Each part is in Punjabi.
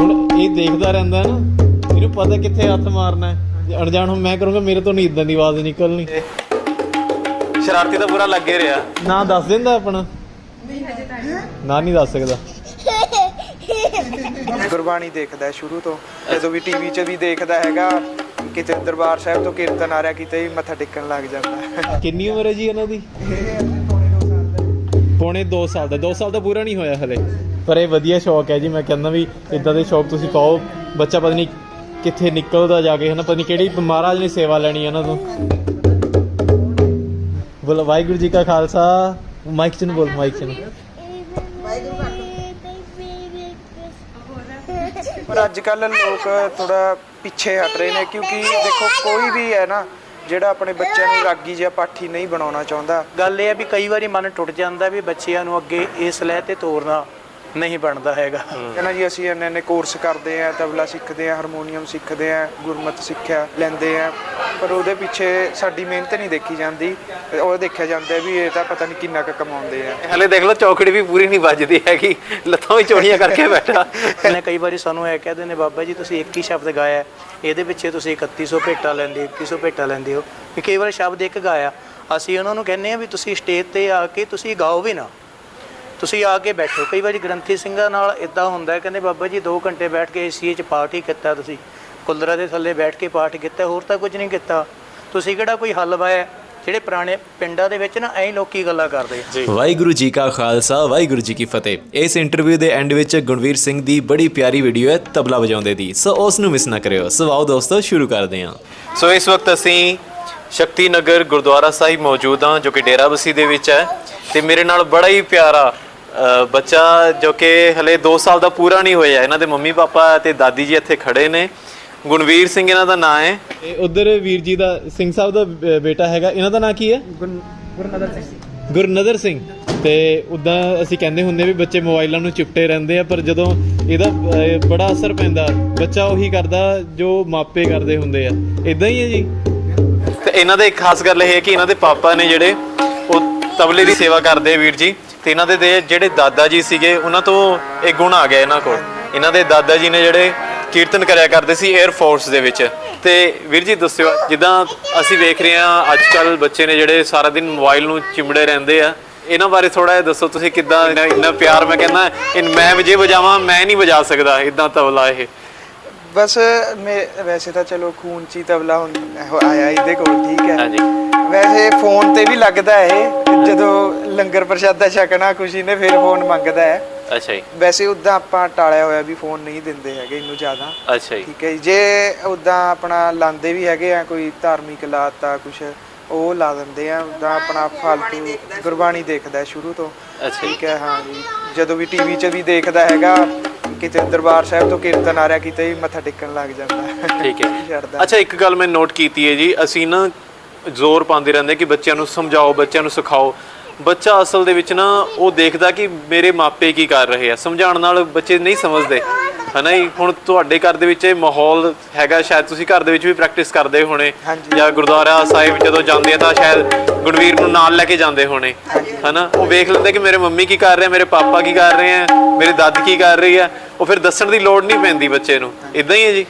ਹੁਣ ਇਹ ਦੇਖਦਾ ਰਹਿੰਦਾ ਨਾ ਇਹਨੂੰ ਪਤਾ ਕਿੱਥੇ ਹੱਥ ਮਾਰਨਾ ਹੈ। ਅਣਜਾਣ ਹੁਣ ਮੈਂ ਕਰੂੰਗਾ ਮੇਰੇ ਤੋਂ ਨਹੀਂ ਇਦਾਂ ਦੀ ਆਵਾਜ਼ ਨਿਕਲਣੀ। ਸ਼ਰਾਰਤੀ ਤਾਂ ਪੂਰਾ ਲੱਗੇ ਰਿਹਾ। ਨਾ ਦੱਸ ਦਿੰਦਾ ਆਪਣਾ। ਨਾ ਨਹੀਂ ਦੱਸ ਸਕਦਾ। ਗੁਰਬਾਣੀ ਦੇਖਦਾ ਹੈ ਸ਼ੁਰੂ ਤੋਂ ਜਦੋਂ ਵੀ ਟੀਵੀ 'ਚ ਵੀ ਦੇਖਦਾ ਹੈਗਾ ਕਿਤੇ ਦਰਬਾਰ ਸਾਹਿਬ ਤੋਂ ਕੀਰਤਨ ਆ ਰਿਹਾ ਕਿਤੇ ਵੀ ਮੱਥਾ ਟੇਕਣ ਲੱਗ ਜਾਂਦਾ ਕਿੰਨੀ ਉਮਰ ਹੈ ਜੀ ਇਹਨਾਂ ਦੀ? ਪੌਣੇ 2 ਸਾਲ ਦਾ 2 ਸਾਲ ਦਾ ਪੂਰਾ ਨਹੀਂ ਹੋਇਆ ਹਲੇ। ਪਰ ਇਹ ਵਧੀਆ ਸ਼ੌਕ ਹੈ ਜੀ ਮੈਂ ਕਹਿੰਦਾ ਵੀ ਇਦਾਂ ਦੇ ਸ਼ੌਕ ਤੁਸੀਂ ਪਾਓ। ਬੱਚਾ ਪਤਾ ਨਹੀਂ ਕਿੱਥੇ ਨਿਕਲਦਾ ਜਾ ਕੇ ਹਨਾ ਪਤਾ ਨਹੀਂ ਕਿਹੜੀ ਮਹਾਰਾਜ ਨੇ ਸੇਵਾ ਲੈਣੀ ਇਹਨਾਂ ਤੋਂ ਬੋਲ ਵਾਹਿਗੁਰੂ ਜੀ ਕਾ ਖਾਲਸਾ। ਮਾਈਕ ਚ ਨੂੰ ਬੋਲ ਮਾਈਕ ਚ ਨੂੰ। ਪਰ ਅੱਜ ਕੱਲ ਲੋਕ ਥੋੜਾ ਪਿੱਛੇ ਹਟ ਰਹੇ ਨੇ ਕਿਉਂਕਿ ਦੇਖੋ ਕੋਈ ਵੀ ਹੈ ਨਾ ਜਿਹੜਾ ਆਪਣੇ ਬੱਚਿਆਂ ਨੂੰ ਰਾਗੀ ਜਾਂ ਪਾਠੀ ਨਹੀਂ ਬਣਾਉਣਾ ਚਾਹੁੰਦਾ। ਗੱਲ ਇਹ ਹੈ ਵੀ ਕਈ ਵਾਰੀ ਮਨ ਟੁੱਟ ਜਾਂਦਾ ਵੀ ਬੱਚਿਆਂ ਨੂੰ ਅੱਗੇ ਇਸ ਲੈ ਤੇ ਤੋਰਨਾ। ਨਹੀਂ ਬਣਦਾ ਹੈਗਾ। ਕਹਿੰਦਾ ਜੀ ਅਸੀਂ ਇੰਨੇ ਇੰਨੇ ਕੋਰਸ ਕਰਦੇ ਆ ਤਬਲਾ ਸਿੱਖਦੇ ਆ ਹਾਰਮੋਨੀਅਮ ਸਿੱਖਦੇ ਆ ਗੁਰਮਤ ਸਿੱਖਿਆ ਲੈਂਦੇ ਆ। ਪਰ ਉਹਦੇ ਪਿੱਛੇ ਸਾਡੀ ਮਿਹਨਤ ਨਹੀਂ ਦੇਖੀ ਜਾਂਦੀ। ਉਹ ਦੇਖਿਆ ਜਾਂਦਾ ਵੀ ਇਹ ਤਾਂ ਪਤਾ ਨਹੀਂ ਕਿੰਨਾ ਕੁ ਕਮਾਉਂਦੇ ਆ। ਹਲੇ ਦੇਖ ਲਓ ਚੌਕੜੀ ਵੀ ਪੂਰੀ ਨਹੀਂ ਵੱਜਦੀ ਹੈਗੀ। ਲੱਤਾਂ ਵੀ ਚੋੜੀਆਂ ਕਰਕੇ ਬੈਠਾ। ਨੇ ਕਈ ਵਾਰੀ ਸਾਨੂੰ ਇਹ ਕਹਿੰਦੇ ਨੇ ਬਾਬਾ ਜੀ ਤੁਸੀਂ ਇੱਕ ਹੀ ਸ਼ਬਦ ਗਾਇਆ। ਹੈ, ਇਹਦੇ ਪਿੱਛੇ ਤੁਸੀਂ 3100 ਭੇਟਾ ਲੈਂਦੇ ਹੋ 2100 ਭੇਟਾ ਲੈਂਦੇ ਹੋ। ਵੀ ਕਈ ਵਾਰ ਸ਼ਬਦ ਇੱਕ ਗਾਇਆ। ਅਸੀਂ ਉਹਨਾਂ ਨੂੰ ਕਹਿੰਦੇ ਆ ਵੀ ਤੁਸੀਂ ਸਟੇਜ ਤੇ ਆ ਕੇ ਤੁਸੀਂ ਗਾਓ ਵੀ ਨਾ। ਤੁਸੀਂ ਆ ਕੇ ਬੈਠੋ। ਕਈ ਵਾਰੀ ਗ੍ਰੰਥੀ ਸਿੰਘਾਂ ਨਾਲ ਇਦਾਂ ਹੁੰਦਾ ਹੈ ਕਹਿੰਦੇ ਬਾਬਾ ਜੀ 2 ਘੰਟੇ ਬੈਠ ਕੇ ਏਸੀਏ 'ਚ ਪਾਠ ਹੀ ਕੀਤਾ ਤੁਸੀਂ। ਕੁਲਦਰਾ ਦੇ ਥੱਲੇ ਬੈਠ ਕੇ ਪਾਠ ਕੀਤਾ ਹੋਰ ਤਾਂ ਕੁਝ ਨਹੀਂ ਕੀਤਾ। ਤੁਸੀਂ ਕਿਹੜਾ ਕੋਈ ਹੱਲ ਵਾਇਆ? ਜਿਹੜੇ ਪੁਰਾਣੇ ਪਿੰਡਾਂ ਦੇ ਵਿੱਚ ਨਾ ਐਂ ਲੋਕੀ ਗੱਲਾਂ ਕਰਦੇ ਆ। ਵਾਹਿਗੁਰੂ ਜੀ ਕਾ ਖਾਲਸਾ ਵਾਹਿਗੁਰੂ ਜੀ ਕੀ ਫਤਿਹ। ਇਸ ਇੰਟਰਵਿਊ ਦੇ ਐਂਡ ਵਿੱਚ ਗੁਣਵੀਰ ਸਿੰਘ ਦੀ ਬੜੀ ਪਿਆਰੀ ਵੀਡੀਓ ਹੈ ਤਬਲਾ ਵਜਾਉਂਦੇ ਦੀ। ਸੋ ਉਸ ਨੂੰ ਮਿਸ ਨਾ ਕਰਿਓ। ਸੋ ਆਓ ਦੋਸਤੋ ਸ਼ੁਰੂ ਕਰਦੇ ਹਾਂ। ਸੋ ਇਸ ਵਕਤ ਅਸੀਂ ਸ਼ਕਤੀ ਨਗਰ ਗੁਰਦੁਆਰਾ ਸਾਹਿਬ ਮੌਜੂਦ ਹਾਂ ਜੋ ਕਿ ਡੇਰਾਬੱਸੀ ਦੇ ਵਿੱਚ ਹੈ। ਤੇ ਮੇਰੇ ਨਾਲ ਬੜਾ ਹੀ ਪਿਆਰਾ ਬੱਚਾ ਜੋ ਕਿ ਹਲੇ 2 ਸਾਲ ਦਾ ਪੂਰਾ ਨਹੀਂ ਹੋਇਆ। ਇਹਨਾਂ ਦੇ ਮੰਮੀ ਪਾਪਾ ਤੇ ਦਾਦੀ ਜੀ ਇੱਥੇ ਖੜੇ ਨੇ। ਗੁਣਵੀਰ ਸਿੰਘ ਇਹਨਾਂ ਦਾ ਨਾਂ ਹੈ। ਤੇ ਉਧਰ ਵੀਰ ਜੀ ਦਾ ਸਿੰਘ ਸਾਹਿਬ ਦਾ ਬੇਟਾ ਹੈਗਾ। ਇਹਨਾਂ ਦਾ ਨਾਂ ਕੀ ਹੈ? ਗੁਰਨਦਰ ਸਿੰਘ। ਗੁਰਨਦਰ ਸਿੰਘ। ਤੇ ਉਦਾਂ ਅਸੀਂ ਕਹਿੰਦੇ ਹੁੰਦੇ ਵੀ ਬੱਚੇ ਮੋਬਾਈਲਾਂ ਨੂੰ ਚਿਪਟੇ ਰਹਿੰਦੇ ਆ ਪਰ ਜਦੋਂ ਇਹਦਾ ਬੜਾ ਅਸਰ ਪੈਂਦਾ ਬੱਚਾ ਉਹੀ ਕਰਦਾ ਜੋ ਮਾਪੇ ਕਰਦੇ ਹੁੰਦੇ ਆ। ਇਦਾਂ ਹੀ ਹੈ ਜੀ। ਤੇ ਇਹਨਾਂ ਦੇ ਇੱਕ ਖਾਸ ਗੱਲ ਇਹ ਹੈ ਕਿ ਇਹਨਾਂ ਦੇ ਪਾਪਾ ਨੇ ਜਿਹੜੇ ਉਹ ਤਬਲੇ ਦੀ ਸੇਵਾ ਕਰਦੇ ਆ ਵੀਰ ਜੀ। ਤੇ ਇਹਨਾਂ ਦੇ ਦੇ ਜਿਹੜੇ ਦਾਦਾ ਜੀ ਸੀਗੇ, ਉਹਨਾਂ ਤੋਂ ਇਹ ਗੁਣ ਆ ਗਿਆ ਇਹਨਾਂ ਕੋਲ। ਇਹਨਾਂ ਦੇ ਦਾਦਾ ਜੀ ਨੇ ਜਿਹੜੇ ਕੀਰਤਨ ਕਰਿਆ ਕਰਦੇ ਸੀ 에ਅਰ ਫੋਰਸ ਦੇ ਵਿੱਚ। ਤੇ ਵੀਰ ਜੀ, ਦੱਸਿਓ, ਜਿੱਦਾਂ ਅਸੀਂ ਵੇਖ ਰਹੇ ਹਾਂ ਅੱਜ ਕੱਲ ਬੱਚੇ ਨੇ ਜਿਹੜੇ ਸਾਰਾ ਦਿਨ ਮੋਬਾਈਲ ਨੂੰ ਚਿਮੜੇ ਰਹਿੰਦੇ ਆ, ਇਹਨਾਂ ਬਾਰੇ ਥੋੜਾ ਜਿਹਾ ਦੱਸੋ, ਤੁਸੀਂ ਕਿੱਦਾਂ, ਇੰਨਾ- ਪਿਆਰ ਮੈਂ ਕਹਿੰਦਾ ਇਨ ਮੈਂ ਵਜੇ ਵਜਾਵਾਂ, ਮੈਂ ਨਹੀਂ ਵਜਾ ਸਕਦਾ ਇਦਾਂ ਤਬਲਾ ਇਹ। ਬਸ ਮੇ- ਵੈਸੇ ਤਾਂ ਚਲੋ ਖੂਨ ਚ ਹੀ ਤਬਲਾ ਹੁਣ ਆਇਆ ਇਹਦੇ ਕੋਲ ਠੀਕ ਹੈ। ਹਾਂਜੀ। ਵੈਸੇ ਫੋਨ ਤੇ ਵੀ ਲੱਗਦਾ ਇਹ ਜਦੋਂ ਲੰਗਰ ਪ੍ਰਸ਼ਾਦਾ ਛਕਣਾ ਖੁਸ਼ੀ ਨੇ ਫਿਰ ਫੋਨ ਮੰਗਦਾ ਹੈ ਅੱਛਾ ਜੀ। ਵੈਸੇ ਉਦਾਂ ਆਪਾਂ ਟਾਲਿਆ ਹੋਇਆ ਵੀ ਫੋਨ ਨਹੀਂ ਦਿੰਦੇ ਹੈਗੇ ਇਹਨੂੰ ਜ਼ਿਆਦਾ। ਅੱਛਾ ਜੀ। ਠੀਕ ਹੈ ਜੀ। ਜੇ ਉਦਾਂ ਆਪਣਾ ਲਾਂਦੇ ਵੀ ਹੈਗੇ ਆ ਕੋਈ ਧਾਰਮਿਕ ਲਾਤਾ ਕੁਛ ਉਹ ਲਾ ਦਿੰਦੇ ਆ ਉਦਾਂ ਆਪਣਾ ਫਾਲਤੂ ਗੁਰਬਾਣੀ ਦੇਖਦਾ ਹੈ ਸ਼ੁਰੂ ਤੋਂ। ਅੱਛਾ ਜੀ। ਠੀਕ ਹੈ ਹਾਂ ਜੀ। ਜਦੋਂ ਵੀ ਟੀਵੀ 'ਚ ਵੀ ਦੇਖਦਾ ਹੈਗਾ ਕਿਤੇ ਦਰਬਾਰ ਸਾਹਿਬ ਤੋਂ ਕੀਰਤਨ ਆ ਰਿਹਾ ਕਿਤੇ ਵੀ ਮੱਥਾ ਟੇਕਣ ਲੱਗ ਜਾਂਦਾ। ਠੀਕ ਹੈ। ਛੱਡਦਾ ਅੱਛਾ ਇੱਕ ਗੱਲ ਮੈਂ ਨੋਟ ਕੀਤੀ ਹੈ ਜੀ ਅਸੀਂ ਨਾ ਜ਼ੋਰ ਪਾਉਂਦੇ ਰਹਿੰਦੇ ਕਿ ਬੱਚਿਆਂ ਨੂੰ ਸਮਝਾਓ ਬੱਚਿਆਂ ਨੂੰ ਸਿਖਾਓ। ਬੱਚਾ ਅਸਲ ਦੇ ਵਿੱਚ ਨਾ ਉਹ ਦੇਖਦਾ ਕਿ ਮੇਰੇ ਮਾਪੇ ਕੀ ਕਰ ਰਹੇ ਆ। ਸਮਝਾਉਣ ਨਾਲ ਬੱਚੇ ਨਹੀਂ ਸਮਝਦੇ। ਹਨਾ ਜੀ? ਹੁਣ ਤੁਹਾਡੇ ਘਰ ਦੇ ਵਿੱਚ ਇਹ ਮਾਹੌਲ ਹੈਗਾ ਸ਼ਾਇਦ ਤੁਸੀਂ ਘਰ ਦੇ ਵਿੱਚ ਵੀ ਪ੍ਰੈਕਟਿਸ ਕਰਦੇ ਹੋਣੇ। ਜਾਂ ਗੁਰਦੁਆਰਾ ਸਾਹਿਬ ਜਦੋਂ ਜਾਂਦੇ ਆ ਤਾਂ ਸ਼ਾਇਦ ਗੁਣਵੀਰ ਨੂੰ ਨਾਲ ਲੈ ਕੇ ਜਾਂਦੇ ਹੋਣੇ ਹਨਾ? ਉਹ ਵੇਖ ਲੈਂਦੇ ਕਿ ਮੇਰੇ ਮੰਮੀ ਕੀ ਕਰ ਰਹੇ ਆ ਮੇਰੇ ਪਾਪਾ ਕੀ ਕਰ ਰਹੇ ਆ ਮੇਰੀ ਦਾਦੀ ਕੀ ਕਰ ਰਹੀ ਆ ਉਹ ਫਿਰ ਦੱਸਣ ਦੀ ਲੋੜ ਨਹੀਂ ਪੈਂਦੀ ਬੱਚੇ ਨੂੰ। ਇਦਾਂ ਹੀ ਹੈ ਜੀ?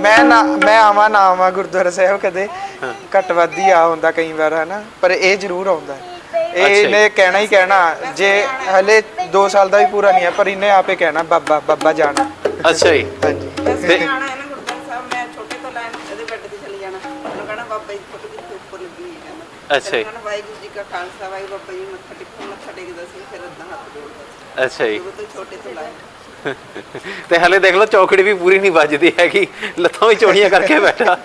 ਮੈਂ ਨਾ ਮੈਂ ਆਵਾਂ ਨਾ ਆਵਾਂ ਗੁਰਦੁਆਰਾ ਸਾਹਿਬ ਕਦੇ। ਘੱਟ ਵੱਧ ਹੀ ਆ ਹੁੰਦਾ ਕਈ ਵਾਰ ਹਨਾ? ਪਰ ਇਹ ਜ਼ਰੂਰ ਆਉਂਦਾ। ਹੈ। ਇਹਨੇ ਕਹਿਣਾ ਹੀ ਕਹਿਣਾ ਜੇ ਹਲੇ 2 ਸਾਲ ਦਾ ਵੀ ਪੂਰਾ ਨਹੀਂ ਹੈ ਪਰ ਇਹਨੇ ਆਪੇ ਕਹਿਣਾ ਬਾਬਾ ਬਾਬਾ ਜਾਣਾ। ਅੱਛਾ ਜੀ। ਹਾਂਜੀ। ਤੇ ਅੱਛਾ ਜੀ। ਕਹਣਾ ਵਾਹਿਗੁਰੂ ਜੀ ਕਾ ਖਾਲਸਾ ਵਾਹਿਗੁਰੂ ਬਾਬਾ ਜੀ ਮੱਥਾ ਟੇਕੋ ਮੱਥਾ ਟੇਕਦਾ ਸੀ ਫਿਰ ਏਦਾਂ ਹੱਥ ਜੋੜਦਾ ਅੱਛਾ ਜੀ। ਸੀ ਉਹ ਤੋਂ ਛੋਟੇ ਤੋਂ ਲਾਇਆ। ਤੇ ਹਲੇ ਦੇਖ ਲਓ ਚੌਕੜੀ ਵੀ ਪੂਰੀ ਨਹੀਂ ਵੱਜਦੀ ਹੈਗੀ। ਲੱਤਾਂ ਵੀ ਚੋੜੀਆਂ ਕਰਕੇ ਬੈਠਾ।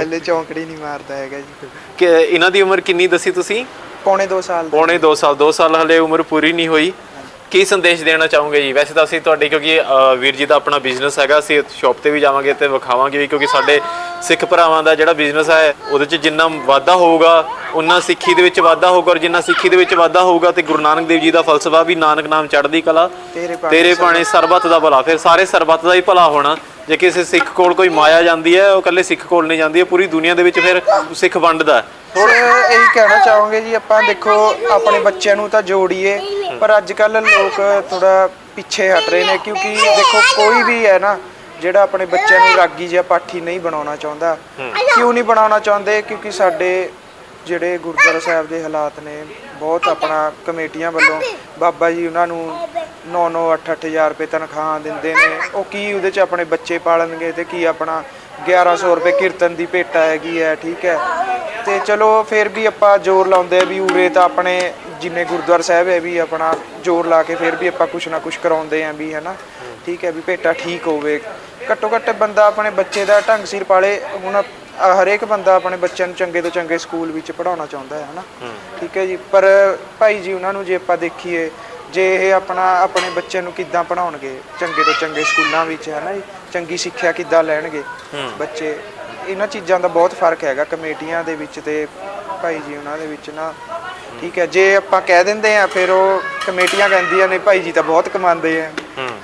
ਹਲੇ ਚੌਂਕੜੀ ਨਹੀਂ ਮਾਰਦਾ ਹੈਗਾ ਜੀ। ਕਿ ਇਹਨਾਂ ਦੀ ਉਮਰ ਕਿੰਨੀ ਦੱਸੀ ਤੁਸੀਂ? ਪੌਣੇ 2 ਸਾਲ ਪੌਣੇ 2 ਸਾਲ 2 ਸਾਲ ਹਲੇ ਉਮਰ ਪੂਰੀ ਨਹੀਂ ਹੋਈ। ਕੀ ਸੰਦੇਸ਼ ਦੇਣਾ ਚਾਹੋਗੇ ਜੀ ਵੈਸੇ ਤਾਂ ਅਸੀਂ ਤੁਹਾਡੀ ਕਿਉਂਕਿ ਅ, ਵੀਰ ਜੀ ਦਾ ਆਪਣਾ ਬਿਜ਼ਨਸ ਹੈਗਾ ਅਸੀਂ ਸ਼ਾਪ ਤੇ ਵੀ ਜਾਵਾਂਗੇ ਤੇ ਵਿਖਾਵਾਂਗੇ ਵੀ ਕਿਉਂਕਿ ਸਾਡੇ ਸਿੱਖ ਭਰਾਵਾਂ ਦਾ ਜਿਹੜਾ ਬਿਜ਼ਨਸ ਹੈ ਉਹਦੇ 'ਚ ਜਿੰਨਾ ਵਾਧਾ ਹੋਊਗਾ ਉਨਾ ਸਿੱਖੀ ਦੇ ਵਿੱਚ ਵਾਧਾ ਹੋਊਗਾ ਔਰ ਜਿੰਨਾ ਸਿੱਖੀ ਦੇ ਵਿੱਚ ਵਾਧਾ ਹੋਊਗਾ ਤੇ ਗੁਰੂ ਨਾਨਕ ਦੇਵ ਜੀ ਦਾ ਫਲਸਫਾ ਵੀ ਨਾਨਕ ਨਾਮ ਚੜ੍ਹਦੀ ਕਲਾ ਤੇਰੇ ਭਾਣੇ ਤੇਰੇ ਭਾਣੇ ਸਰਬੱਤ ਦਾ ਭਲਾ ਫਿਰ ਸਾਰੇ ਸਰਬੱਤ ਦਾ ਹੀ ਭਲਾ ਹੋਣਾ ਜੇ ਕਿਸੇ ਸਿੱਖ ਕੋਲ ਕੋਈ ਮਾਇਆ ਜਾਂਦੀ ਹੈ ਉਹ ਇਕੱਲੇ ਸਿੱਖ ਕੋਲ ਨਹੀਂ ਜਾਂਦੀ ਹੈ ਪੂਰੀ ਦੁਨੀਆ ਦੇ ਵਿੱਚ ਫਿਰ ਸਿੱਖ ਵੰਡਦਾ ਹੈ। ਸਰ ਇਹੀ ਕਹਿਣਾ ਚਾਹੋਗੇ ਜੀ ਆਪਾਂ ਦੇਖੋ ਆਪਣੇ ਬੱਚਿਆਂ ਨੂੰ ਤਾਂ ਜੋੜੀਏ ਪਰ ਅੱਜ ਕੱਲ ਲੋਕ ਥੋੜਾ ਪਿੱਛੇ ਹਟ ਰਹੇ ਨੇ ਕਿਉਂਕਿ ਦੇਖੋ ਕੋਈ ਵੀ ਹੈ ਨਾ ਜਿਹੜਾ ਆਪਣੇ ਬੱਚਿਆਂ ਨੂੰ ਰਾਗੀ ਜਾਂ ਪਾਠੀ ਨਹੀਂ ਬਣਾਉਣਾ ਚਾਹੁੰਦਾ। ਕਿਉਂ ਨਹੀਂ ਬਣਾਉਣਾ ਚਾਹੁੰਦੇ? ਕਿਉਂਕਿ ਸਾਡੇ ਜਿਹੜੇ ਗੁਰਦੁਆਰਾ ਸਾਹਿਬ ਦੇ ਹਾਲਾਤ ਨੇ ਬਹੁਤ ਆਪਣਾ ਕਮੇਟੀਆਂ ਵੱਲੋਂ ਬਾਬਾ ਜੀ ਉਹਨਾਂ ਨੂੰ 9-9 8-8000 ਰੁਪਏ ਤਨਖਾਹ ਦਿੰਦੇ ਨੇ। ਉਹ ਕੀ ਉਹਦੇ ਚ ਆਪਣੇ ਬੱਚੇ ਪਾਲਣਗੇ ਤੇ ਕੀ ਆਪਣਾ 1100 ਰੁਪਏ ਕੀਰਤਨ ਦੀ ਭੇਟਾ ਹੈਗੀ ਹੈ ਠੀਕ ਹੈ। ਤੇ ਚਲੋ ਫਿਰ ਵੀ ਆਪਾਂ ਜ਼ੋਰ ਲਾਉਂਦੇ ਆ ਵੀ ਉਰੇ ਤਾਂ ਆਪਣੇ ਜਿੰਨੇ ਗੁਰਦੁਆਰਾ ਸਾਹਿਬ ਹੈ ਵੀ ਆਪਣਾ ਜ਼ੋਰ ਲਾ ਕੇ ਫਿਰ ਵੀ ਆਪਾਂ ਕੁਛ ਨਾ ਕੁਛ ਕਰਾਉਂਦੇ ਆਂ ਵੀ ਹੈਨਾ। ਠੀਕ ਹੈ ਵੀ ਭੇਟਾ ਠੀਕ ਹੋਵੇ। ਘੱਟੋ ਘੱਟ ਬੰਦਾ ਆਪਣੇ ਬੱਚੇ ਦਾ ਢੰਗ ਸਿਰ ਪਾਲੇ ਹੁਣ ਹਰੇਕ ਬੰਦਾ ਆਪਣੇ ਬੱਚਿਆਂ ਨੂੰ ਚੰਗੇ ਤੋਂ ਚੰਗੇ ਸਕੂਲ ਵਿੱਚ ਪੜਾਉਣਾ ਚਾਹੁੰਦਾ ਹੈ ਹਨਾ। ਠੀਕ ਹੈ ਜੀ ਪਰ ਭਾਈ ਜੀ ਉਹਨਾਂ ਨੂੰ ਜੇ ਆਪਾਂ ਦੇਖੀਏ ਜੇ ਇਹ ਆਪਣਾ ਆਪਣੇ ਬੱਚਿਆਂ ਨੂੰ ਕਿੱਦਾਂ ਪੜਾਉਣਗੇ ਚੰਗੇ ਤੋਂ ਚੰਗੇ ਸਕੂਲਾਂ ਵਿੱਚ ਹੈ ਨਾ ਜੀ। ਚੰਗੀ ਸਿੱਖਿਆ ਕਿੱਦਾਂ ਲੈਣਗੇ ਬੱਚੇ ਇਹਨਾਂ ਚੀਜ਼ਾਂ ਦਾ ਬਹੁਤ ਫ਼ਰਕ ਹੈਗਾ ਕਮੇਟੀਆਂ ਦੇ ਵਿੱਚ ਤੇ ਭਾਈ ਜੀ ਉਹਨਾਂ ਦੇ ਵਿੱਚ ਨਾ। ਠੀਕ ਹੈ ਜੇ ਆਪਾਂ ਕਹਿ ਦਿੰਦੇ ਆ ਫਿਰ ਉਹ ਕਮੇਟੀਆਂ ਕਹਿੰਦੀਆਂ ਨੇ ਭਾਈ ਜੀ ਤਾਂ ਬਹੁਤ ਕਮਾਉਂਦੇ ਆ।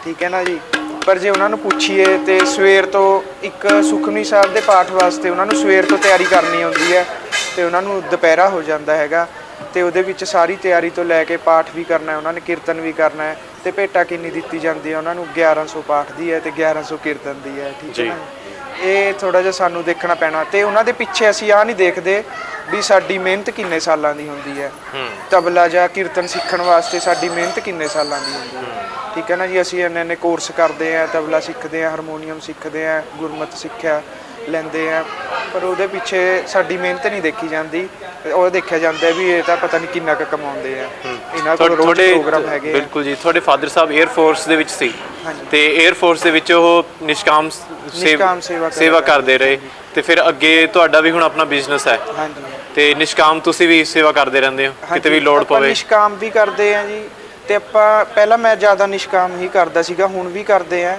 ਠੀਕ ਹੈ ਨਾ ਜੀ? ਪਰ ਜੇ ਉਹਨਾਂ ਨੂੰ ਪੁੱਛੀਏ ਤੇ ਸਵੇਰ ਤੋਂ ਇੱਕ ਸੁਖਮਨੀ ਸਾਹਿਬ ਦੇ ਪਾਠ ਵਾਸਤੇ ਉਹਨਾਂ ਨੂੰ ਸਵੇਰ ਤੋਂ ਤਿਆਰੀ ਕਰਨੀ ਹੁੰਦੀ ਹੈ ਤੇ ਉਹਨਾਂ ਨੂੰ ਦੁਪਹਿਰਾ ਹੋ ਜਾਂਦਾ ਹੈਗਾ ਤੇ ਉਹਦੇ ਵਿੱਚ ਸਾਰੀ ਤਿਆਰੀ ਤੋਂ ਲੈ ਕੇ ਪਾਠ ਵੀ ਕਰਨਾ ਹੈ ਉਹਨਾਂ ਨੇ ਕੀਰਤਨ ਵੀ ਕਰਨਾ ਹੈ। ਤੇ ਭੇਟਾ ਕਿੰਨੀ ਦਿੱਤੀ ਜਾਂਦੀ ਹੈ? ਉਹਨਾਂ ਨੂੰ 1100 ਪਾਠ ਦੀ ਹੈ ਤੇ 1100 ਕੀਰਤਨ ਦੀ ਹੈ ਠੀਕ ਹੈ ਨਾ? ਇਹ ਥੋੜਾ ਜਿਹਾ ਸਾਨੂੰ ਦੇਖਣਾ ਪੈਣਾ ਤੇ ਉਹਨਾਂ ਦੇ ਪਿੱਛੇ ਅਸੀਂ ਆ ਨਹੀਂ ਦੇਖਦੇ ਵੀ ਸਾਡੀ ਮਿਹਨਤ ਕਿੰਨੇ ਸਾਲਾਂ ਦੀ ਹੁੰਦੀ ਹੈ। ਤਬਲਾ ਜਾਂ ਕੀਰਤਨ ਸਿੱਖਣ ਵਾਸਤੇ ਸਾਡੀ ਮਿਹਨਤ ਕਿੰਨੇ ਸਾਲਾਂ ਦੀ ਹੁੰਦੀ ਹੈ। ਠੀਕ ਹੈ ਨਾ ਜੀ ਅਸੀਂ ਇੰਨੇ ਇੰਨੇ ਕੋਰਸ ਕਰਦੇ ਆ ਤਬਲਾ ਸਿੱਖਦੇ ਆ ਹਾਰਮੋਨੀਅਮ ਸਿੱਖਦੇ ਆ ਗੁਰਮਤ ਸਿੱਖਿਆ ਲੈਂਦੇ ਆ ਪਰ ਉਹਦੇ ਪਿੱਛੇ ਸਾਡੀ ਮਿਹਨਤ ਨਹੀਂ ਦੇਖੀ ਜਾਂਦੀ। ਉਹ ਦੇਖਿਆ ਜਾਂਦਾ ਵੀ ਇਹ ਤਾਂ ਪਤਾ ਨਹੀਂ ਕਿੰਨਾ ਕੁ ਕਮਾਉਂਦੇ ਆ। ਇਹਨਾਂ ਕੋਲ ਰੋਜ਼ ਪ੍ਰੋਗਰਾਮ ਹੈਗੇ। ਬਿਲਕੁਲ ਜੀ ਤੁਹਾਡੇ ਫਾਦਰ ਸਾਹਿਬ 에ਅਰ ਫੋਰਸ ਦੇ ਵਿੱਚ ਸੀ। ਤੇ 에ਅਰ ਫੋਰਸ ਦੇ ਵਿੱਚ ਉਹ ਨਿਸ਼ਕਾਮ ਸੇਵਾ ਕਰਦੇ ਰਹੇ। ਤੇ ਫਿਰ ਅੱਗੇ ਤੁਹਾਡਾ ਵੀ ਹੁਣ ਆਪਣਾ ਬਿਜ਼ਨਸ ਹੈ। ਹਾਂਜੀ। ਤੇ ਨਿਸ਼ਕਾਮ ਤੁਸੀਂ ਵੀ ਸੇਵਾ ਕਰਦੇ ਰਹਿੰਦੇ ਹੋ। ਕਿਤੇ ਵੀ ਲੋੜ ਪਵੇ। ਨਿਸ਼ਕਾਮ ਵੀ ਕਰਦੇ ਆ ਜੀ। ਤੇ ਆਪਾਂ ਪਹਿਲਾਂ ਮੈਂ ਜ਼ਿਆਦਾ ਨਿਸ਼ਕਾਮ ਹੀ ਕਰਦਾ ਸੀਗਾ ਹੁਣ ਵੀ ਕਰਦੇ ਆ।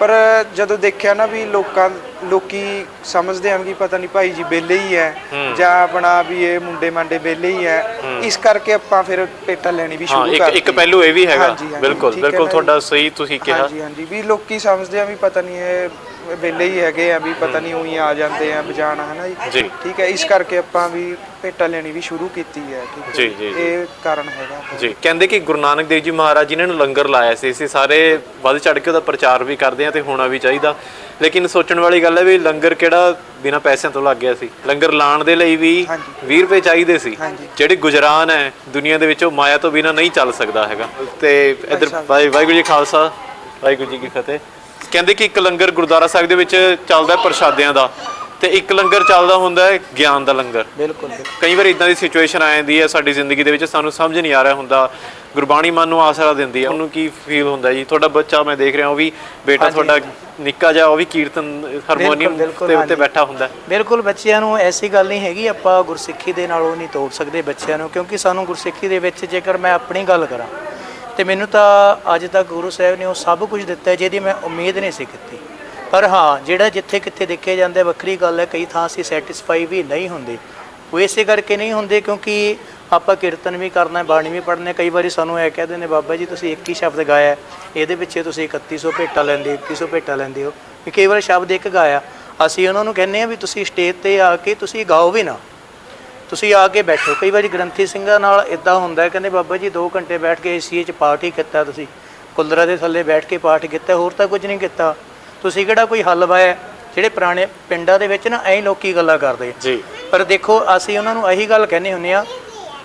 ਪਰ ਜਦੋਂ ਦੇਖਿਆ ਨਾ ਵੀ ਲੋਕਾਂ ਲੋਕੀ ਸਮਝਦੇ ਹਨ ਕਿ ਪਤਾ ਨਹੀਂ ਭਾਈ ਜੀ ਵਿਹਲੇ ਹੀ ਹੈ ਜਾਂ ਆਪਣਾ ਵੀ ਇਹ ਮੁੰਡੇ ਮਾਂਡੇ ਵਿਹਲੇ ਹੀ ਹੈ ਇਸ ਕਰਕੇ ਆਪਾਂ ਫਿਰ ਪੇਟਾ ਲੈਣੀ ਵੀ ਸ਼ੁਰੂ ਕਰ ਇੱਕ ਪਹਿਲੂ ਇਹ ਵੀ ਹੈਗਾ। ਬਿਲਕੁਲ ਬਿਲਕੁਲ ਤੁਹਾਡਾ। ਸਹੀ ਤੁਸੀਂ ਕਿਹਾ। ਹਾਂਜੀ ਹਾਂਜੀ ਵੀ ਲੋਕੀ ਸਮਝਦੇ ਆ ਵੀ ਪਤਾ ਨਹੀਂ ਇਹ ਵਿਹਲੇ ਹੀ ਹੈਗੇ ਆ ਵੀ ਪਤਾ ਨਹੀਂ ਉਹੀ ਆ ਜਾਂਦੇ ਆ ਬਜਾਣਾ ਹੈ ਨਾ ਜੀ। ਠੀਕ ਹੈ ਇਸ ਕਰਕੇ ਆਪਾਂ ਵੀ ਪੇਟਾ ਲੈਣੀ ਵੀ ਸ਼ੁਰੂ ਕੀਤੀ ਹੈ ਠੀਕ ਹੈ ਜੀ। ਇਹ ਕਾਰਨ ਹੈਗਾ। ਜੀ ਕਹਿੰਦੇ ਕਿ ਗੁਰੂ ਨਾਨਕ ਦੇਵ ਜੀ ਮਹਾਰਾਜ ਜੀ ਨੇ ਲੰਗਰ ਲਾਇਆ ਸੀ ਅਸੀਂ ਸਾਰੇ ਵੱਧ ਚੜ ਕੇ ਉਹਦਾ ਪ੍ਰਚਾਰ ਵੀ ਕਰਦੇ ਆ ਤੇ ਹੋਣਾ ਵੀ ਚਾਹੀਦਾ। ਲੇਕਿਨ ਸੋਚਣ ਵਾਲੀ ਗੱਲ ਹੈ ਵੀ ਲੰਗਰ ਕਿਹੜਾ ਬਿਨਾ ਪੈਸਿਆਂ ਤੋਂ ਲੱਗ ਗਿਆ ਸੀ? ਲੰਗਰ ਲਾਣ ਦੇ ਲਈ ਵੀ ਹਾਂਜੀ। 20 ਰੁਪਏ ਚਾਹੀਦੇ ਸੀ। ਜਿਹੜੀ ਗੁਜਰਾਨ ਹੈ ਦੁਨੀਆ ਦੇ ਵਿੱਚੋਂ ਮਾਇਆ ਤੋਂ ਬਿਨਾ ਨਹੀਂ ਚੱਲ ਸਕਦਾ ਹੈਗਾ। ਤੇ ਇੱਧਰ ਵਾਹਿਗੁਰੂ ਜੀ ਖਾਲਸਾ ਵਾਹਿਗੁਰੂ ਜੀ ਕੀ ਫਤਿਹ। ਕਹਿੰਦੇ ਕਿ ਇੱਕ ਲੰਗਰ ਗੁਰਦੁਆਰਾ ਸਾਹਿਬ ਦੇ ਵਿੱਚ ਚੱਲਦਾ ਹੈ ਪ੍ਰਸ਼ਾਦਿਆਂ ਦਾ ਤੇ ਇੱਕ ਲੰਗਰ ਚੱਲਦਾ ਹੁੰਦਾ ਹੈ ਗਿਆਨ ਦਾ ਲੰਗਰ। ਬਿਲਕੁਲ ਕਈ ਵਾਰ ਇਦਾਂ ਦੀ ਸਿਚੁਏਸ਼ਨ ਆ ਜਾਂਦੀ ਹੈ ਸਾਡੀ ਜ਼ਿੰਦਗੀ ਦੇ ਵਿੱਚ ਸਾਨੂੰ ਸਮਝ ਨਹੀਂ ਆ ਰਿਹਾ ਹੁੰਦਾ। ਗੁਰਬਾਣੀ ਮਨ ਨੂੰ ਆਸਰਾ ਦਿੰਦੀ ਹੈ। ਉਹਨੂੰ ਕੀ ਫੀਲ ਹੁੰਦਾ ਜੀ? ਤੁਹਾਡਾ ਬੱਚਾ ਮੈਂ ਦੇਖ ਰਿਹਾ ਉਹ ਵੀ ਬੇਟਾ ਤੁਹਾਡਾ ਨਿੱਕਾ ਜਿਹਾ ਉਹ ਵੀ ਕੀਰਤਨ ਹਾਰਮੋਨੀਅਮ ਦੇ ਉੱਤੇ। ਬੈਠਾ ਹੁੰਦਾ। ਬਿਲਕੁਲ ਬੱਚਿਆਂ ਨੂੰ ਐਸੀ ਗੱਲ ਨਹੀਂ ਹੈਗੀ ਆਪਾਂ ਗੁਰਸਿੱਖੀ ਦੇ ਨਾਲ ਉਹ ਨਹੀਂ ਤੋੜ ਸਕਦੇ ਬੱਚਿਆਂ ਨੂੰ ਕਿਉਂਕਿ ਸਾਨੂੰ ਗੁਰਸਿੱਖੀ ਦੇ ਵਿੱਚ ਜੇਕਰ ਮੈਂ ਆਪਣੀ ਗੱਲ ਕਰਾਂ ਤੇ ਮੈਨੂੰ ਤਾਂ ਅੱਜ ਤੱਕ ਗੁਰੂ ਸਾਹਿਬ ਨੇ ਉਹ ਸਭ ਕੁਝ ਦਿੱਤਾ ਜਿਹਦੀ ਮੈਂ ਉਮੀਦ ਨਹੀਂ ਸੀ ਕੀਤੀ। ਪਰ ਹਾਂ, ਜਿਹੜਾ ਜਿੱਥੇ ਕਿੱਥੇ ਦੇਖਿਆ ਜਾਂਦਾ ਵੱਖਰੀ ਗੱਲ ਹੈ, ਕਈ ਥਾਂ ਅਸੀਂ ਸੈਟੀਸਫਾਈ ਵੀ ਨਹੀਂ ਹੁੰਦੇ। ਉਹ ਇਸੇ ਕਰਕੇ ਨਹੀਂ ਹੁੰਦੇ ਕਿਉਂਕਿ ਆਪਾਂ ਕੀਰਤਨ ਵੀ ਕਰਨਾ ਹੈ, ਬਾਣੀ ਵੀ ਪੜ੍ਹਨਾ ਕਈ ਵਾਰੀ ਸਾਨੂੰ ਇਹ ਕਹਿੰਦੇ ਨੇ ਬਾਬਾ ਜੀ, ਤੁਸੀਂ ਇੱਕ ਹੀ ਸ਼ਬਦ ਗਾਇਆ ਇਹਦੇ ਪਿੱਛੇ ਤੁਸੀਂ 3100 ਭੇਟਾ ਲੈਂਦੇ 2100 ਭੇਟਾ ਲੈਂਦੇ ਹੋ। ਵੀ ਕਈ ਵਾਰ ਸ਼ਬਦ ਇੱਕ ਗਾਇਆ। ਅਸੀਂ ਉਹਨਾਂ ਨੂੰ ਕਹਿੰਦੇ ਆ ਵੀ ਤੁਸੀਂ ਸਟੇਜ ਤੇ ਆ ਕੇ ਤੁਸੀਂ ਗਾਓ ਵੀ ਨਾ। ਤੁਸੀਂ ਆ ਕੇ ਬੈਠੋ। ਕਈ ਵਾਰੀ ਗ੍ਰੰਥੀ ਸਿੰਘਾਂ ਨਾਲ ਇਦਾਂ ਹੁੰਦਾ ਹੈ ਕਹਿੰਦੇ ਬਾਬਾ ਜੀ 2 ਘੰਟੇ ਬੈਠ ਕੇ ਏਸੀਏ 'ਚ ਪਾਠ ਹੀ ਕੀਤਾ ਤੁਸੀਂ। ਕੁਲਦਰਾ ਦੇ ਥੱਲੇ ਬੈਠ ਕੇ ਪਾਠ ਕੀਤਾ ਹੋਰ ਤਾਂ ਕੁਝ ਨਹੀਂ ਕੀਤਾ। ਤੁਸੀਂ ਕਿਹੜਾ ਕੋਈ ਹੱਲ ਵਾਇਆ ਜਿਹੜੇ ਪੁਰਾਣੇ ਪਿੰਡਾਂ ਦੇ ਵਿੱਚ ਨਾ ਐਂ ਲੋਕੀ ਗੱਲਾਂ ਕਰਦੇ। ਜੀ। ਪਰ ਦੇਖੋ ਅਸੀਂ ਉਹਨਾਂ ਨੂੰ ਇਹੀ ਗੱਲ ਕਹਿੰਦੇ ਹੁੰਨੇ ਆ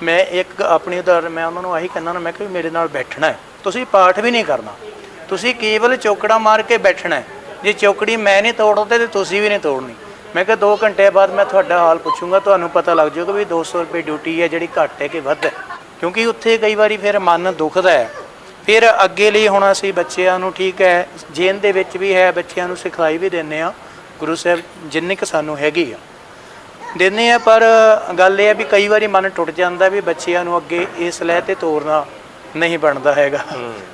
ਮੈਂ ਇੱਕ ਆਪਣੀ ਉਦਾਹਰਨ ਮੈਂ ਉਹਨਾਂ ਨੂੰ ਇਹੀ ਕਹਿੰਦਾ ਨਾ ਮੈਂ ਕਿ ਮੇਰੇ ਨਾਲ ਬੈਠਣਾ ਹੈ। ਤੁਸੀਂ ਪਾਠ ਵੀ ਨਹੀਂ ਕਰਨਾ। ਤੁਸੀਂ ਕੇਵਲ ਚੌਕੜਾ ਮਾਰ ਕੇ ਬੈਠਣਾ ਹੈ। ਜੇ ਚੌਕੜੀ ਮੈਂ ਨਹੀਂ ਤੋੜਦੇ ਤੇ ਤੁਸੀਂ ਵੀ ਨਹੀਂ ਤੋੜਨੀ। ਮੈਂ ਕਿਹਾ 2 ਘੰਟੇ ਬਾਅਦ ਮੈਂ ਤੁਹਾਡਾ ਹਾਲ ਪੁੱਛੂੰਗਾ ਤੁਹਾਨੂੰ ਪਤਾ ਲੱਗ ਜਾਊਗਾ ਵੀ 200 ਰੁਪਏ ਡਿਊਟੀ ਹੈ ਜਿਹੜੀ ਘੱਟ ਹੈ ਕਿ ਵੱਧ ਹੈ। ਕਿਉਂਕਿ ਉੱਥੇ ਕਈ ਵਾਰੀ ਫਿਰ ਮਨ ਦੁਖਦਾ ਹੈ। ਫਿਰ ਅੱਗੇ ਲਈ ਹੁਣ ਅਸੀਂ ਬੱਚਿਆਂ ਨੂੰ ਠੀਕ ਹੈ ਜੇਨ ਦੇ ਵਿੱਚ ਵੀ ਹੈ ਬੱਚਿਆਂ ਨੂੰ ਸਿਖਲਾਈ ਵੀ ਦਿੰਨੇ ਆ ਗੁਰੂ ਸਾਹਿਬ ਜਿੰਨੀ ਕੁ ਸਾਨੂੰ ਹੈਗੀ ਆ। ਦਿੰਦੇ ਆ ਪਰ ਗੱਲ ਇਹ ਹੈ ਵੀ ਕਈ ਵਾਰੀ ਮਨ ਟੁੱਟ ਜਾਂਦਾ ਵੀ ਬੱਚਿਆਂ ਨੂੰ ਅੱਗੇ ਇਸ ਲੈ ਤੇ ਤੋਰਨਾ ਨਹੀਂ ਬਣਦਾ ਹੈਗਾ।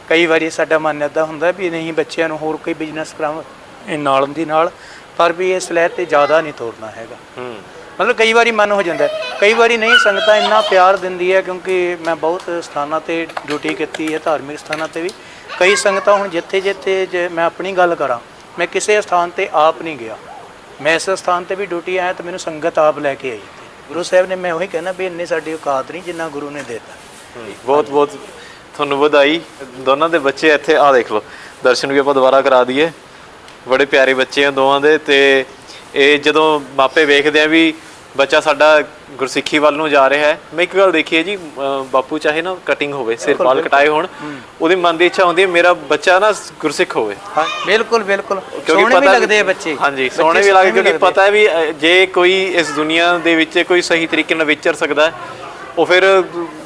ਕਈ ਵਾਰੀ ਸਾਡਾ ਮਨ ਏਦਾਂ ਹੁੰਦਾ ਵੀ ਨਹੀਂ ਬੱਚਿਆਂ ਨੂੰ ਹੋਰ ਕੋਈ ਬਿਜ਼ਨਸ ਕਰਾਵਾਂ। ਇਹ ਨਾਲ ਦੀ ਨਾਲ ਪਰ ਵੀ ਇਸ ਲੈ ਤੇ ਜ਼ਿਆਦਾ ਨਹੀਂ ਤੋਰਨਾ ਹੈਗਾ। ਹੂੰ। ਮਤਲਬ ਕਈ ਵਾਰੀ ਮਨ ਹੋ ਜਾਂਦਾ। ਕਈ ਵਾਰੀ ਨਹੀਂ ਸੰਗਤਾਂ ਇੰਨਾ ਪਿਆਰ ਦਿੰਦੀ ਹੈ ਕਿਉਂਕਿ ਮੈਂ ਬਹੁਤ ਸਥਾਨਾਂ ਤੇ ਡਿਊਟੀ ਕੀਤੀ ਹੈ ਧਾਰਮਿਕ ਸਥਾਨਾਂ ਤੇ ਵੀ। ਕਈ ਸੰਗਤਾਂ ਹੁਣ ਜਿੱਥੇ ਜਿੱਥੇ ਜੇ ਮੈਂ ਆਪਣੀ ਗੱਲ ਕਰਾਂ ਮੈਂ ਕਿਸੇ ਸਥਾਨ ਤੇ ਆਪ ਨਹੀਂ ਗਿਆ। ਮੈਂ ਇਸ ਸਥਾਨ ਤੇ ਵੀ ਡਿਊਟੀ ਆਇਆ ਤਾਂ ਮੈਨੂੰ ਸੰਗਤ ਆਪ ਲੈ ਕੇ ਆਈ ਗੁਰੂ ਸਾਹਿਬ ਨੇ ਮੈਂ ਉਹੀ ਕਹਿਣਾ ਵੀ ਇੰਨੀ ਸਾਡੀ ਔਕਾਤ ਨਹੀਂ ਜਿੰਨਾ ਗੁਰੂ ਨੇ ਦਿੱਤਾ। ਬਹੁਤ ਬਹੁਤ ਤੁਹਾਨੂੰ ਵਧਾਈ। ਦੋਨਾਂ ਦੇ ਬੱਚੇ ਇੱਥੇ ਆ ਦੇਖ ਲਓ। ਦਰਸ਼ਨ ਵੀ ਆਪਾਂ ਦੁਬਾਰਾ ਕਰਾ ਦਈਏ। ਬੜੇ ਪਿਆਰੇ ਬੱਚੇ ਆ ਦੋਵਾਂ ਦੇ ਤੇ ਇਹ ਜਦੋਂ ਮਾਪੇ ਵੇਖਦੇ ਆ ਵੀ ਬੱਚਾ ਸਾਡਾ ਗੁਰਸਿੱਖੀ ਵੱਲ ਨੂੰ ਜਾ ਰਿਹਾ ਹੈ ਮੈਂ ਇੱਕ ਗੱਲ ਦੇਖੀ ਹੈ ਜੀ ਬਾਪੂ ਚਾਹੇ ਨਾ ਕਟਿੰਗ ਹੋਵੇ ਸਿਰ ਵਾਲ ਕਟਾਏ ਹੋਣ ਉਹਦੀ ਮਨ ਦੀ ਇੱਛਾ ਹੁੰਦੀ ਹੈ ਮੇਰਾ ਬੱਚਾ ਨਾ ਗੁਰਸਿੱਖ ਹੋਵੇ। ਹਾਂ ਬਿਲਕੁਲ ਬਿਲਕੁਲ। ਸੋਹਣੇ ਵੀ ਲੱਗਦੇ ਆ ਬੱਚੇ। ਹਾਂਜੀ ਸੋਹਣੇ ਵੀ ਲੱਗਦੇ ਕਿਉਂਕਿ। ਪਤਾ ਹੈ ਵੀ ਜੇ ਕੋਈ ਇਸ ਦੁਨੀਆ ਦੇ ਵਿੱਚ ਕੋਈ ਸਹੀ ਤਰੀਕੇ ਨਾਲ ਵਿਚਰ ਸਕਦਾ ਹੈ ਉਹ ਫਿਰ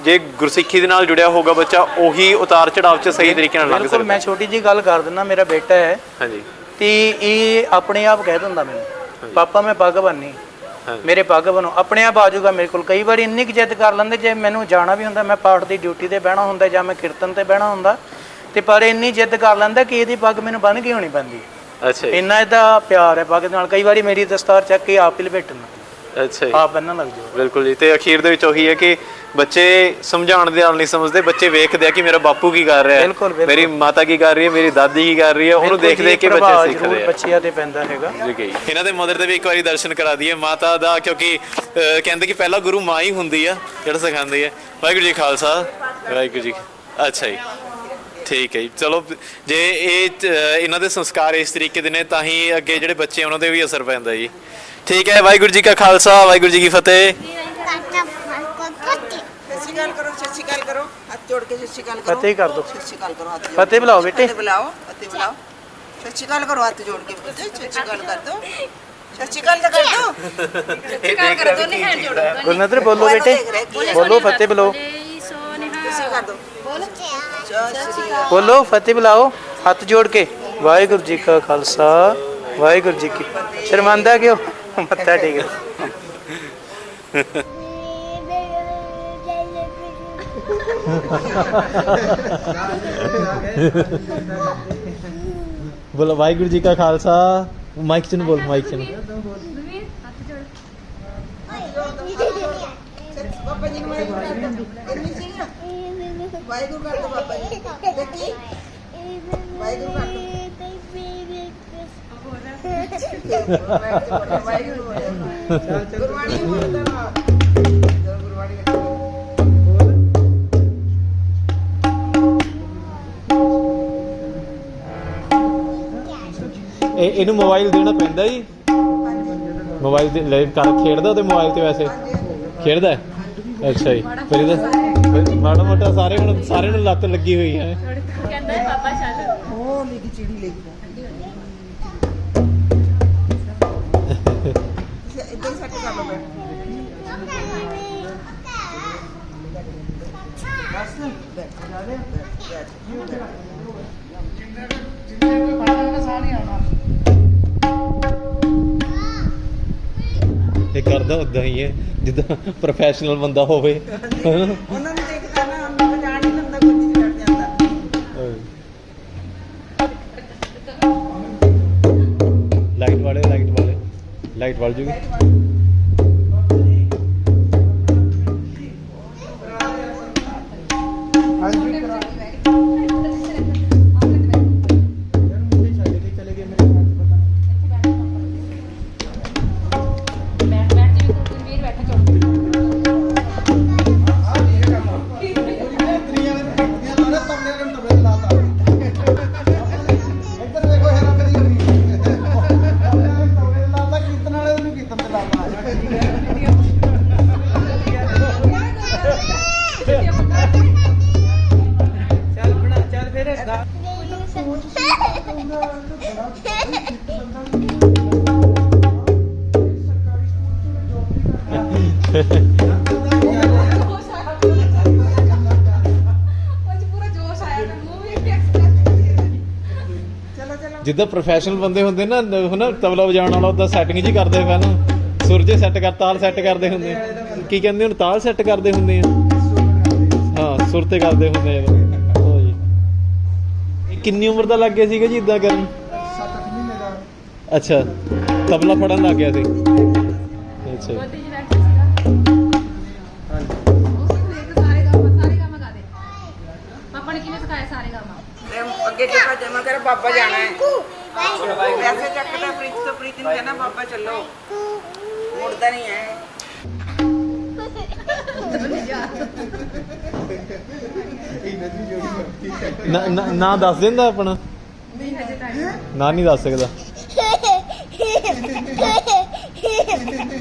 ਜੇ ਗੁਰਸਿੱਖੀ ਦੇ ਨਾਲ ਜੁੜਿਆ ਹੋਗਾ ਬੱਚਾ ਉਹੀ ਉਤਾਰ ਚੜਾਵ 'ਚ ਸਹੀ ਤਰੀਕੇ ਨਾਲ ਲੰਘ ਬਿਲਕੁਲ ਸਕਦਾ ਮੈਂ ਛੋਟੀ ਜੀ ਗੱਲ ਕਰ ਦਿੰਦਾ ਮੇਰਾ ਬੇਟਾ ਹੈ। ਹਾਂਜੀ। ਤੇ ਇਹ ਆਪਣੇ ਆਪ ਕਹਿ ਦਿੰਦਾ ਮੈਨੂੰ ਪਾਪਾ ਮੈਂ ਪੱਗ ਬੰਨੀ। ਮੇਰੇ ਪੱਗ ਬਣੋ ਆਪਣੇ ਆਪ ਆ ਜਾਊਗਾ ਮੇਰੇ ਕੋਲ। ਕਈ ਵਾਰੀ ਇੰਨੀ ਕੁ ਜਿੱਦ ਕਰ ਲੈਂਦੇ ਜੇ ਮੈਨੂੰ ਜਾਣਾ ਵੀ ਹੁੰਦਾ ਮੈਂ ਪਾਠ ਦੀ ਡਿਊਟੀ ਤੇ ਬਹਿਣਾ ਹੁੰਦਾ ਜਾਂ ਮੈਂ ਕੀਰਤਨ ਤੇ ਬਹਿਣਾ ਹੁੰਦਾ ਤੇ ਪਰ ਇੰਨੀ ਜਿੱਦ ਕਰ ਲੈਂਦਾ ਕਿ ਇਹਦੀ ਪੱਗ ਮੈਨੂੰ ਬੰਨ ਕੇ ਹੋਣੀ ਪੈਂਦੀ। ਅੱਛਾ ਇੰਨਾ ਇਹਦਾ ਪਿਆਰ ਹੈ ਪੱਗ ਦੇ ਨਾਲ। ਕਈ ਵਾਰੀ ਮੇਰੀ ਦਸਤਾਰ ਚੱਕ ਕੇ ਆਪ ਹੀ ਲਪੇਟਣਾ ਅੱਛਾ ਜੀ। ਆਪ ਬੰਨਣ ਲੱਗ ਜਾਊਗਾ ਬਿਲਕੁਲ ਜੀ ਤੇ ਅਖੀਰ ਦੇ ਵਿੱਚ ਉਹੀ ਹੈ ਕਿ ਬੱਚੇ ਸਮਝਾਉਣ ਦੇ ਨਾਲ ਨਹੀਂ ਸਮਝਦੇ ਬੱਚੇ ਵੇਖਦੇ ਆ ਕਿ ਮੇਰਾ ਬਾਪੂ ਕੀ ਕਰ ਰਿਹਾ ਬਿਲਕੁਲ, ਹੈ ਬਿਲਕੁਲ। ਮੇਰੀ ਮਾਤਾ ਕੀ ਕਰ ਰਹੀ ਹੈ ਮੇਰੀ ਦਾਦੀ ਕੀ ਕਰ ਰਹੀ ਹੈ ਉਹਨੂੰ ਦੇਖ ਦੇਖ ਕੇ ਬੱਚੇ ਸਿੱਖਦੇ ਆ। ਬੱਚਿਆਂ ਤੇ ਪੈਂਦਾ ਹੈਗਾ। ਇਹਨਾਂ ਦੇ ਮਦਰ ਦੇ ਵੀ ਇੱਕ ਵਾਰੀ ਦਰਸ਼ਨ ਕਰਾ ਦਈਏ ਮਾਤਾ ਦਾ ਕਿਉਂਕਿ ਅਹ, ਕਹਿੰਦੇ ਕਿ ਪਹਿਲਾ ਗੁਰੂ ਮਾਂ ਹੀ ਹੁੰਦੀ ਆ ਜਿਹੜਾ ਸਿਖਾਉਂਦੀ ਹੈ ਵਾਹਿਗੁਰੂ ਜੀ ਕਾ ਖਾਲਸਾ ਵਾਹਿਗੁਰੂ ਜੀ ਕੀ- ਅੱਛਾ ਜੀ। ਠੀਕ ਹੈ ਜੀ ਚਲੋ ਜੇ ਇਹ ਇਹਨਾਂ ਦੇ ਸੰਸਕਾਰ ਇਸ ਤਰੀਕੇ ਦੇ ਨੇ ਤਾਂ ਹੀ ਅੱਗੇ ਜਿਹੜੇ ਬੱਚੇ ਆ, ਉਹਨਾਂ ਤੇ ਵੀ ਅਸਰ ਪੈਂਦਾ ਜੀ। ਠੀਕ ਹੈ ਵਾਹਿਗੁਰੂ ਜੀ ਕਾ ਖਾਲਸਾ ਵਾਹਿਗੁਰੂ ਜੀ ਕੀ ਫਤਿਹ ਸਤਿ ਸ਼੍ਰੀ ਅਕਾਲ ਕਰੋ ਸਤਿ ਸ਼੍ਰੀ ਅਕਾਲ ਕਰੋ ਹੱਥ ਜੋੜ ਕੇ ਸਤਿ ਸ਼੍ਰੀ ਅਕਾਲ ਕਰੋ ਫਤਿਹ ਕਰ ਦਿਓ। ਸਤਿ ਸ਼੍ਰੀ ਅਕਾਲ ਕਰੋ ਹੱਥ ਜੋੜ ਫਤਿਹ ਬੁਲਾਓ ਬੇਟੇ। ਫਤਿਹ ਬੁਲਾਓ ਫਤਿਹ ਬੁਲਾਓ ਸਤਿ ਸ਼੍ਰੀ ਅਕਾਲ ਕਰੋ ਹੱਥ ਜੋੜ ਕੇ ਬੱਚੇ ਸਤਿ ਸ਼੍ਰੀ ਅਕਾਲ ਕਰ ਦੋ ਸਤਿ ਸ਼੍ਰੀ ਅਕਾਲ ਤਾਂ ਕਰ ਦੋ ਗੁਰਨਦਰ ਬੋਲੋ ਬੇਟੇ ਬੋਲੋ ਫਤਿਹ ਬੁਲਾਓ ਤੁਸੀਂ ਕਰ ਦੋ ਸਤਿ ਸ਼੍ਰੀ ਅਕਾਲ ਬੋਲੋ ਫਤਿਹ ਬੁਲਾਓ ਹੱਥ ਜੋੜ ਕੇ ਵਾਹਿਗੁਰੂ ਜੀ ਕਾ ਖਾਲਸਾ ਵਾਹਿਗੁਰੂ ਜੀ ਕੀ ਫਤਿਹ। ਸ਼ਰਮਿੰਦਾ ਕਿਉਂ ਮੱਥਾ ਟੇਕ ਬੋਲ ਵਾਹਿਗੁਰੂ ਜੀ ਕਾ ਖਾਲਸਾ ਮਾਈਕ ਚ ਨੂੰ ਬੋਲ ਮਾਈਕ ਗੁਰਬਾਣੀ ਬੋਲਦਾ ਨਾ ਗੁਰਬਾਣੀ ਇਹ ਇਹਨੂੰ ਮੋਬਾਈਲ ਦੇਣਾ ਪੈਂਦਾ ਜੀ। ਮੋਬਾਈਲ ਦੇ ਲੈ ਕਰ ਖੇਡਦਾ ਤੇ ਮੋਬਾਈਲ ਤੇ ਵੈਸੇ। ਖੇਡਦਾ ਹੈ? ਅੱਛਾ ਜੀ। ਫਿਰ ਇਹਦਾ ਮਾੜਾ ਮੋਟਾ ਸਾਰੇ ਹੁਣ ਸਾਰਿਆਂ ਨੂੰ ਲੱਤ ਲੱਗੀ ਹੋਈ ਹੈ। ਉਹ ਲਿਖੀ ਚਿੜੀ ਲਿਖੀ ਇੱਦਾਂ ਹੀ ਸੈੱਟ ਕਰ ਲਓ ਬੈਠ ਬਸ ਬੈਠ ਜਾ ਰਹੇ ਬੈਠ ਇਹ ਕਰਦਾ ਉਦਾਂ ਹੀ ਹੈ ਜਿੱਦਾਂ ਪ੍ਰੋਫੈਸ਼ਨਲ ਬੰਦਾ ਹੋਵੇ। ਹੈਨਾ? ਉਹਨਾਂ ਲਾਈਟ ਵੱਲ ਜੂਗੀ। ਜਿੱਦਾਂ ਪ੍ਰੋਫੈਸ਼ਨਲ ਬੰਦੇ ਹੁੰਦੇ ਨਾ ਹਨਾ ਤਬਲਾ ਵਜਾਉਣ ਵਾਲਾ ਉਹਦਾ ਸੈਟਿੰਗ ਜੀ ਕਰਦੇ ਪਹਿਲਾਂ। ਸੁਰ ਜੇ ਸੈੱਟ ਕਰ ਤਾਲ ਸੈੱਟ ਕਰਦੇ ਹੁੰਦੇ। ਆ। ਕੀ ਕਹਿੰਦੇ ਹੁਣ ਤਾਲ ਸੈੱਟ ਕਰਦੇ ਹੁੰਦੇ ਆ। ਹਾਂ ਸੁਰ ਤੇ ਕਰਦੇ ਹੁੰਦੇ ਆ। ਜਦੋਂ। ਉਹ ਜੀ। ਇਹ ਕਿੰਨੀ ਉਮਰ ਦਾ ਲੱਗ ਗਿਆ ਸੀਗਾ ਜੀ ਇਦਾਂ ਕਰਨ? 7-8 ਮਹੀਨੇ ਦਾ। ਅੱਛਾ ਤਬਲਾ ਫੜਨ ਲੱਗ ਗਿਆ ਸੀ। ਅੱਛਾ। ਬਾਬਾ ਜਾਣਾ ਹੈ। ਵੈਸੇ ਚੱਕਦਾ ਪ੍ਰੀਤ ਤੋਂ ਪ੍ਰੀਤ ਨੂੰ ਕਹਿੰਦਾ ਬਾਬਾ ਚੱਲੋ। ਮੁੜਦਾ ਨਹੀਂ ਹੈ। ਨਾ ਨਾ ਦੱਸ ਦਿੰਦਾ ਆਪਣਾ? ਨਾ ਨਹੀਂ ਦੱਸ ਸਕਦਾ।